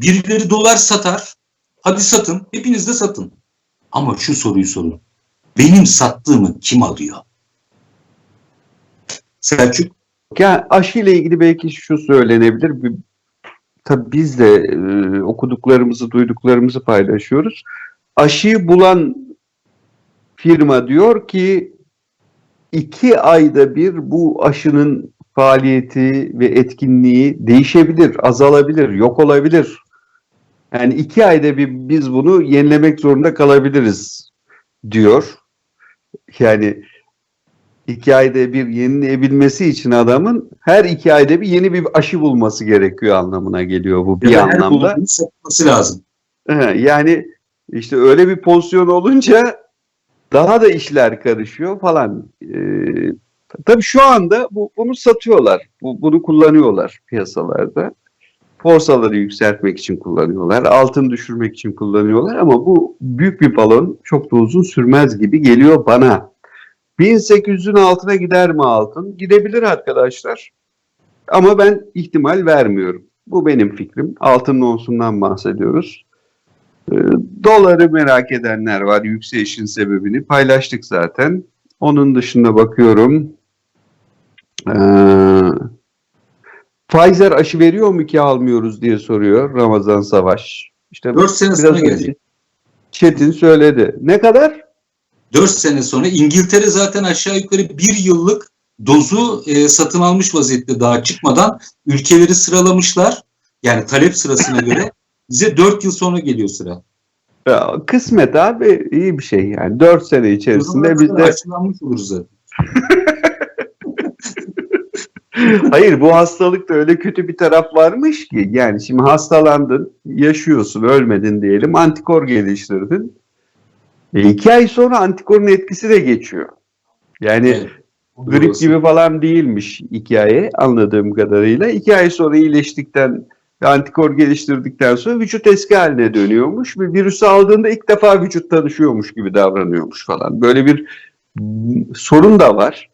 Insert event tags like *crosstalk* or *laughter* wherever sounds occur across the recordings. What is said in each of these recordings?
birileri dolar satar. Hadi satın. Hepiniz de satın. Ama şu soruyu sorun. Benim sattığımı kim alıyor? Selçuk Yani aşı ile ilgili belki şu söylenebilir. Tabii biz de e, okuduklarımızı, duyduklarımızı paylaşıyoruz. Aşıyı bulan firma diyor ki iki ayda bir bu aşının faaliyeti ve etkinliği değişebilir, azalabilir, yok olabilir. Yani iki ayda bir biz bunu yenilemek zorunda kalabiliriz diyor. Yani iki ayda bir yenilebilmesi için adamın her iki ayda bir yeni bir aşı bulması gerekiyor anlamına geliyor bu bir ya da her anlamda. bulduğunu satması lazım. Yani işte öyle bir pozisyon olunca daha da işler karışıyor falan. Ee, tabii şu anda bu, bunu satıyorlar. Bu, bunu kullanıyorlar piyasalarda. Borsaları yükseltmek için kullanıyorlar. Altın düşürmek için kullanıyorlar ama bu büyük bir balon çok da uzun sürmez gibi geliyor bana. 1800'ün altına gider mi altın? Gidebilir arkadaşlar. Ama ben ihtimal vermiyorum. Bu benim fikrim. Altın onsundan bahsediyoruz. Ee, Doları merak edenler var. Yükselişin sebebini paylaştık zaten. Onun dışında bakıyorum. Ee, Pfizer aşı veriyor mu ki almıyoruz diye soruyor Ramazan Savaş. İşte 4 sene sonra gelecek. Çetin söyledi. Ne kadar? 4 sene sonra İngiltere zaten aşağı yukarı bir yıllık dozu e, satın almış vaziyette daha çıkmadan ülkeleri sıralamışlar. Yani talep sırasına göre *laughs* bize 4 yıl sonra geliyor sıra. Ya, kısmet abi iyi bir şey yani. 4 sene içerisinde biz de Aşılanmış oluruz zaten. *laughs* *laughs* Hayır bu hastalıkta öyle kötü bir taraf varmış ki yani şimdi hastalandın, yaşıyorsun, ölmedin diyelim, antikor geliştirdin. E, iki ay sonra antikorun etkisi de geçiyor. Yani Evet. grip gibi falan değilmiş hikaye anladığım kadarıyla. İki ay sonra iyileştikten ve antikor geliştirdikten sonra vücut eski haline dönüyormuş ve virüsü aldığında ilk defa vücut tanışıyormuş gibi davranıyormuş falan. Böyle bir sorun da var.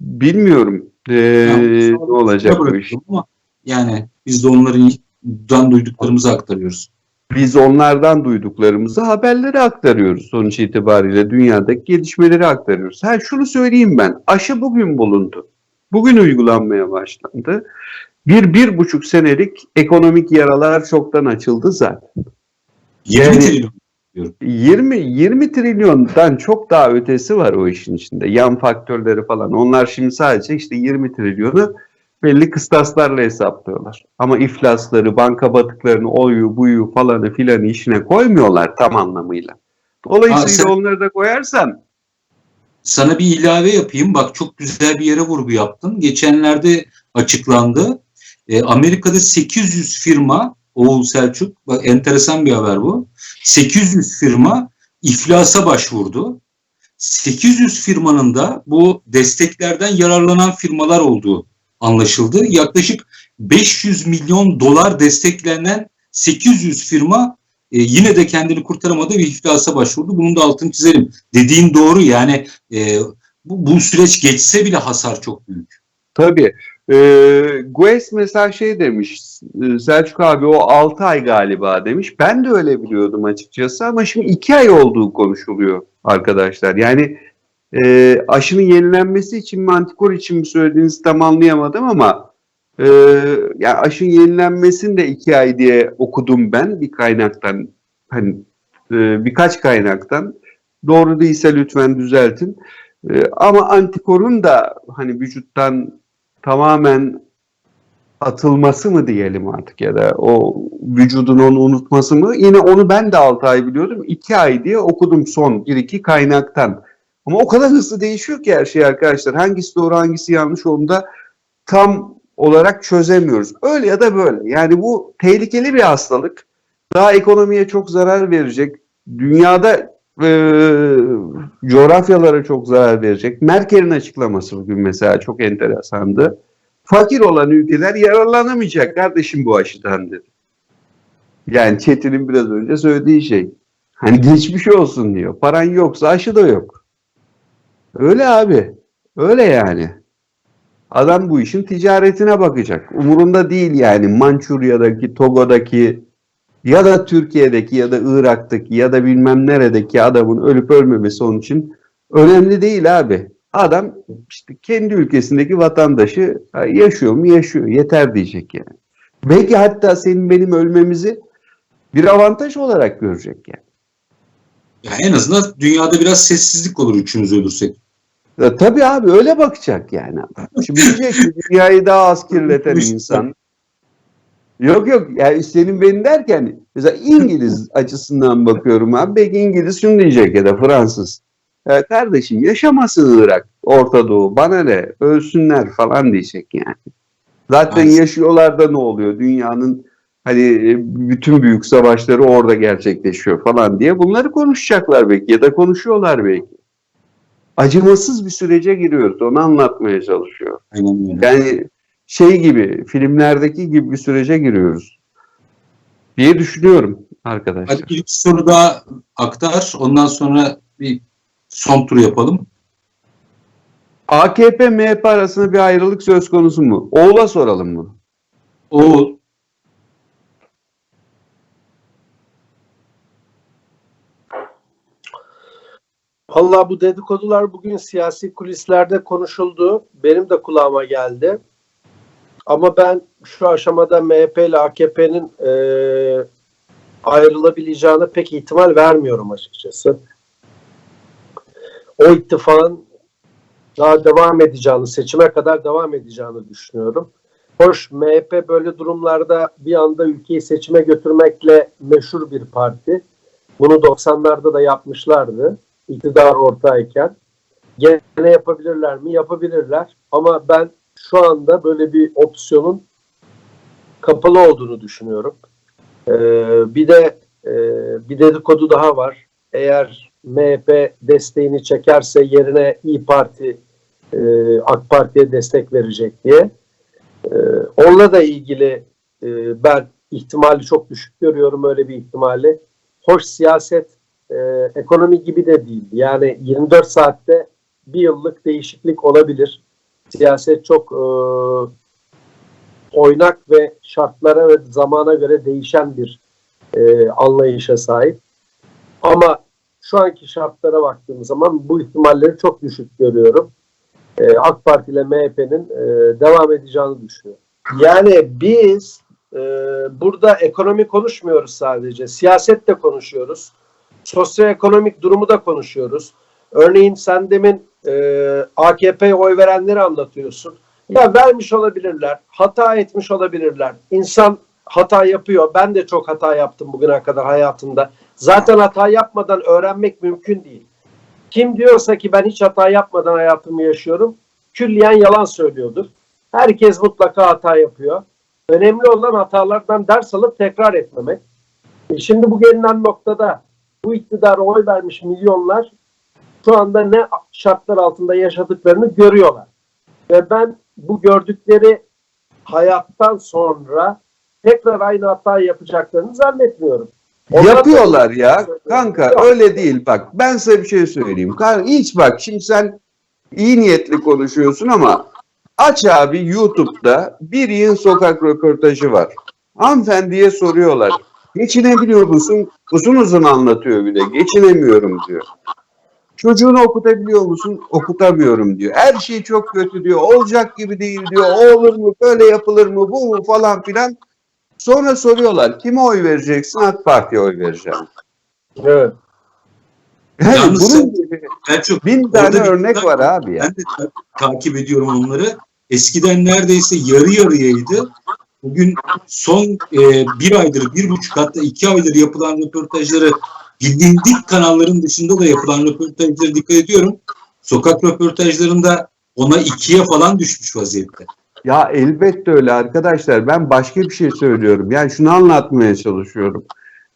Bilmiyorum ee, Yani, ne olacak bu iş. Ama yani biz de onlardan duyduklarımızı aktarıyoruz. Biz onlardan duyduklarımızı haberleri aktarıyoruz. Sonuç itibariyle dünyadaki gelişmeleri aktarıyoruz. Ha şunu söyleyeyim ben. Aşı bugün bulundu. Bugün uygulanmaya başlandı. Bir, bir buçuk senelik ekonomik yaralar çoktan açıldı zaten. 20 Yani- trilyon. 20, 20 trilyondan çok daha ötesi var o işin içinde. Yan faktörleri falan. Onlar şimdi sadece işte 20 trilyonu belli kıstaslarla hesaplıyorlar. Ama iflasları, banka batıklarını, oyu, buyu falanı filanı işine koymuyorlar tam anlamıyla. Dolayısıyla Ha, sen- onları da koyarsan Sana bir ilave yapayım. Bak çok güzel bir yere vurgu yaptın. Geçenlerde açıklandı. E, Amerika'da 800 firma, Oğul Selçuk, bak enteresan bir haber bu. 800 firma iflasa başvurdu. 800 firmanın da bu desteklerden yararlanan firmalar olduğu anlaşıldı. Yaklaşık 500 milyon dolar desteklenen 800 firma e, yine de kendini kurtaramadı ve iflasa başvurdu. Bunun da altını çizelim. Dediğin doğru yani e, bu, bu süreç geçse bile hasar çok büyük. tabii e, Gues mesela şey demiş e, Selçuk abi o 6 ay galiba demiş. Ben de öyle biliyordum açıkçası ama şimdi 2 ay olduğu konuşuluyor arkadaşlar. Yani e, aşının yenilenmesi için mi antikor için mi söylediğinizi tam anlayamadım ama e, ya aşının yenilenmesini de 2 ay diye okudum ben bir kaynaktan. Hani e, birkaç kaynaktan. Doğru değilse lütfen düzeltin. E, ama antikorun da hani vücuttan tamamen atılması mı diyelim artık ya da o vücudun onu unutması mı? Yine onu ben de 6 ay biliyordum. 2 ay diye okudum son 1-2 kaynaktan. Ama o kadar hızlı değişiyor ki her şey arkadaşlar. Hangisi doğru hangisi yanlış onu da tam olarak çözemiyoruz. Öyle ya da böyle. Yani bu tehlikeli bir hastalık. Daha ekonomiye çok zarar verecek. Dünyada e, coğrafyalara çok zarar verecek. Merkel'in açıklaması bugün mesela çok enteresandı. Fakir olan ülkeler yararlanamayacak kardeşim bu aşıdan dedi. Yani Çetin'in biraz önce söylediği şey. Hani geçmiş olsun diyor. Paran yoksa aşı da yok. Öyle abi. Öyle yani. Adam bu işin ticaretine bakacak. Umurunda değil yani Mançurya'daki, Togo'daki ya da Türkiye'deki ya da Irak'taki ya da bilmem neredeki adamın ölüp ölmemesi onun için önemli değil abi. Adam işte kendi ülkesindeki vatandaşı yaşıyor mu yaşıyor yeter diyecek yani. Belki hatta senin benim ölmemizi bir avantaj olarak görecek yani. Ya en azından dünyada biraz sessizlik olur üçümüz ölürsek. Ya, tabii abi öyle bakacak yani. Şimdi diyecek ki dünyayı daha az kirleten insan. Yok yok yani senin benim derken mesela İngiliz *laughs* açısından bakıyorum abi. Belki İngiliz şunu diyecek ya da Fransız. Ya kardeşim yaşamasın Irak, Orta Doğu bana ne ölsünler falan diyecek yani. Zaten Maalesef. yaşıyorlar da ne oluyor dünyanın hani e, bütün büyük savaşları orada gerçekleşiyor falan diye bunları konuşacaklar belki ya da konuşuyorlar belki. Acımasız bir sürece giriyoruz onu anlatmaya çalışıyor. Aynen öyle. Yani şey gibi filmlerdeki gibi bir sürece giriyoruz diye düşünüyorum arkadaşlar. Hadi bir iki soru daha aktar. Ondan sonra bir son tur yapalım. AKP MHP arasında bir ayrılık söz konusu mu? Oğul'a soralım bunu. Oğul, Vallahi bu dedikodular bugün siyasi kulislerde konuşuldu. Benim de kulağıma geldi. Ama ben şu aşamada MHP ile AKP'nin eee ayrılabileceğine pek ihtimal vermiyorum açıkçası. O ittifakın daha devam edeceğini, seçime kadar devam edeceğini düşünüyorum. Hoş MHP böyle durumlarda bir anda ülkeyi seçime götürmekle meşhur bir parti. Bunu 90'larda da yapmışlardı iktidar ortayken. Gene yapabilirler mi? Yapabilirler. Ama ben şu anda böyle bir opsiyonun kapalı olduğunu düşünüyorum. Ee, bir de e, bir dedikodu daha var. Eğer MHP desteğini çekerse yerine İyi Parti e, AK Parti'ye destek verecek diye. E, onunla da ilgili e, ben ihtimali çok düşük görüyorum öyle bir ihtimali. Hoş siyaset e, ekonomi gibi de değil. Yani 24 saatte bir yıllık değişiklik olabilir. Siyaset çok e, oynak ve şartlara ve zamana göre değişen bir e, anlayışa sahip. Ama şu anki şartlara baktığım zaman bu ihtimalleri çok düşük görüyorum. E, AK Parti ile MHP'nin e, devam edeceğini düşünüyorum. Yani biz e, burada ekonomi konuşmuyoruz sadece. Siyaset de konuşuyoruz sosyoekonomik durumu da konuşuyoruz. Örneğin sen demin e, AKP'ye oy verenleri anlatıyorsun. Ya vermiş olabilirler, hata etmiş olabilirler. İnsan hata yapıyor. Ben de çok hata yaptım bugüne kadar hayatımda. Zaten hata yapmadan öğrenmek mümkün değil. Kim diyorsa ki ben hiç hata yapmadan hayatımı yaşıyorum, külliyen yalan söylüyordur. Herkes mutlaka hata yapıyor. Önemli olan hatalardan ders alıp tekrar etmemek. E şimdi bu gelinen noktada bu iktidara oy vermiş milyonlar şu anda ne şartlar altında yaşadıklarını görüyorlar. Ve ben bu gördükleri hayattan sonra tekrar aynı hatayı yapacaklarını zannetmiyorum. Onlar- Yapıyorlar ya kanka öyle değil bak ben size bir şey söyleyeyim. Hiç bak şimdi sen iyi niyetli konuşuyorsun ama aç abi YouTube'da bir yığın sokak röportajı var. Hanımefendiye soruyorlar. Geçinebiliyor musun? Uzun uzun anlatıyor bir de. Geçinemiyorum diyor. Çocuğunu okutabiliyor musun? Okutamıyorum diyor. Her şey çok kötü diyor. Olacak gibi değil diyor. O olur mu? Böyle yapılır mı? Bu mu? Falan filan. Sonra soruyorlar. Kime oy vereceksin? AK Parti'ye oy vereceğim. Evet. Yani Yalnız bunun gibi Selçuk, bin tane bir- örnek var abi ya. ben de ta- takip ediyorum onları. Eskiden neredeyse yarı yarıyaydı. Bugün son e, bir aydır, bir buçuk hatta iki aydır yapılan röportajları bildiğim dik kanalların dışında da yapılan röportajlara dikkat ediyorum. Sokak röportajlarında ona ikiye falan düşmüş vaziyette. Ya elbette öyle arkadaşlar. Ben başka bir şey söylüyorum. Yani şunu anlatmaya çalışıyorum.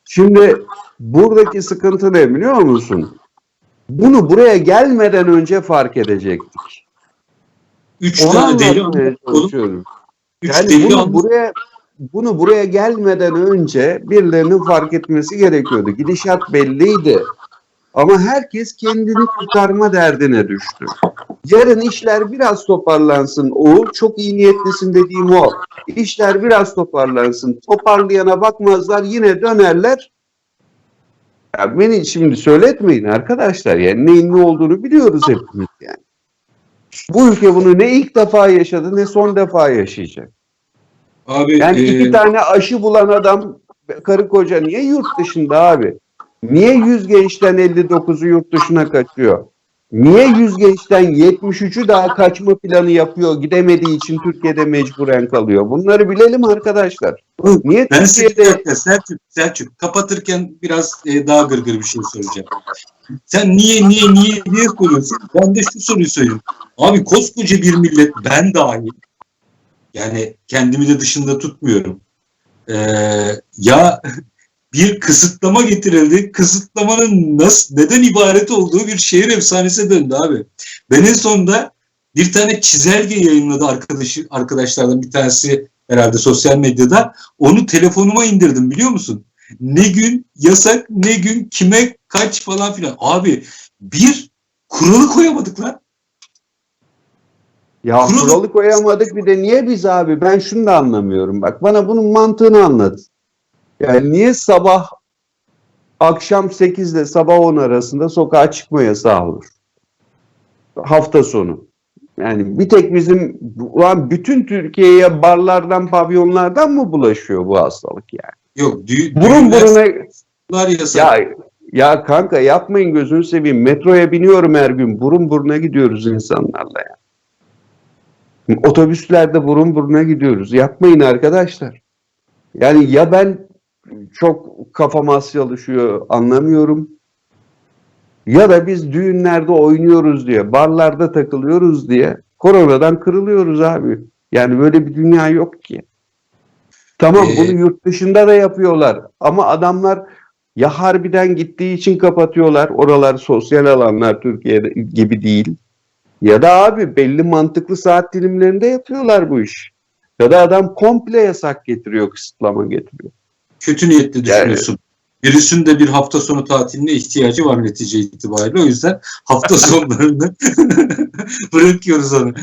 Şimdi buradaki sıkıntı ne biliyor musun? Bunu buraya gelmeden önce fark edecektik. Üç Onu tane deli anlatmaya çalışıyorum. üç Yani deli bunu anlatıp- buraya bunu buraya gelmeden önce birilerinin fark etmesi gerekiyordu. Gidişat belliydi. Ama herkes kendini kurtarma derdine düştü. Yarın işler biraz toparlansın. Oğul çok iyi niyetlisin dediğim o. İşler biraz toparlansın. Toparlayana bakmazlar yine dönerler. Ya beni şimdi söyletmeyin arkadaşlar. Yani neyin ne olduğunu biliyoruz hepimiz yani. Bu ülke bunu ne ilk defa yaşadı ne son defa yaşayacak. Abi Yani e, iki tane aşı bulan adam karı koca niye yurt dışında abi? Niye 100 gençten 59'u yurt dışına kaçıyor? Niye 100 gençten 73'ü daha kaçma planı yapıyor gidemediği için Türkiye'de mecburen kalıyor? Bunları bilelim arkadaşlar. Niye ben Türkiye'de dakika Selçuk, Selçuk kapatırken biraz e, daha gırgır bir şey soracağım. Sen niye niye niye niye soruyorsun? Ben de şu soruyu söyleyeyim. Abi koskoca bir millet ben dahil. Yani kendimi de dışında tutmuyorum. Ee, ya *laughs* bir kısıtlama getirildi. Kısıtlamanın nasıl neden ibaret olduğu bir şehir efsanesi döndü abi. Ben en sonunda bir tane çizelge yayınladı arkadaşı, arkadaşlardan bir tanesi herhalde sosyal medyada. Onu telefonuma indirdim biliyor musun? Ne gün yasak, ne gün kime kaç falan filan. Abi bir kuralı koyamadık lan. Ya Kuralı- kuralı koyamadık bir de niye biz abi ben şunu da anlamıyorum bak bana bunun mantığını anlat. Yani niye sabah akşam 8 ile sabah 10 arasında sokağa çıkma yasağı olur? Hafta sonu. Yani bir tek bizim ulan bütün Türkiye'ye barlardan, pavyonlardan mı bulaşıyor bu hastalık yani? Yok dü Burun buruna yasak. ya ya kanka yapmayın gözünü seveyim. Metroya biniyorum her gün. Burun buruna gidiyoruz insanlarla ya. Otobüslerde burun buruna gidiyoruz. Yapmayın arkadaşlar. Yani ya ben çok kafam az çalışıyor anlamıyorum. Ya da biz düğünlerde oynuyoruz diye, barlarda takılıyoruz diye koronadan kırılıyoruz abi. Yani böyle bir dünya yok ki. Tamam Ee, bunu yurt dışında da yapıyorlar ama adamlar ya harbiden gittiği için kapatıyorlar. Oralar sosyal alanlar Türkiye'de gibi değil. Ya da abi belli mantıklı saat dilimlerinde yapıyorlar bu iş. Ya da adam komple yasak getiriyor, kısıtlama getiriyor. kötü niyetli düşünüyorsun. Virüsün de bir hafta sonu tatiline ihtiyacı var netice itibariyle. O yüzden hafta *laughs* sonlarını *laughs* bırakıyoruz onu.